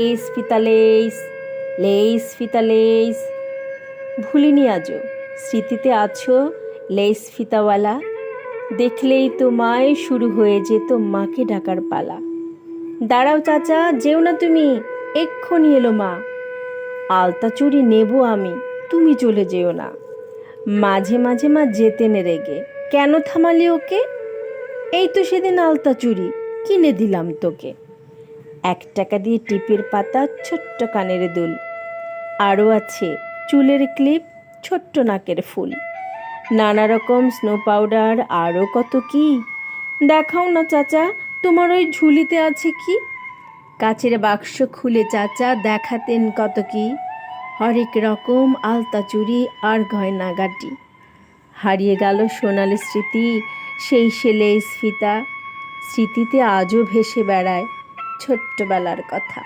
Less ফিতা ফিতা less ভুলিনি আজও, স্মৃতিতে আছো লেস ফিতাওয়ালা। দেখলেই তো তোমায় শুরু হয়ে যেত মাকে ডাকার পালা। দাঁড়াও চাচা, যেও না তুমি, এক্ষুনি এলো মা। আলতা চুড়ি নেব আমি, তুমি চলে যেও না। মাঝে মাঝে মা যেতেন রেগে, কেন থামালি ওকে? এই তো সেদিন আলতা চুড়ি কিনে দিলাম তোকে। এক টাকা দিয়ে টিপের পাতা ছোট্ট কানের দুল। আরও আছে চুলের ক্লিপ, ছোট্ট নাকের ফুল। নানা রকম স্নো পাউডার আরও কত কি? দেখাও না চাচা, তোমার ওই ঝুলিতে আছে কি? কাচের বাক্স খুলে চাচা দেখাতেন কত কি? হরেক রকম আলতা চুরি আর গয়নাগাটি হারিয়ে গেল সোনালি স্মৃতি, সেই সে লেস ফিতা স্মৃতিতে আজও ভেসে বেড়ায় ছোট্টবেলার কথা।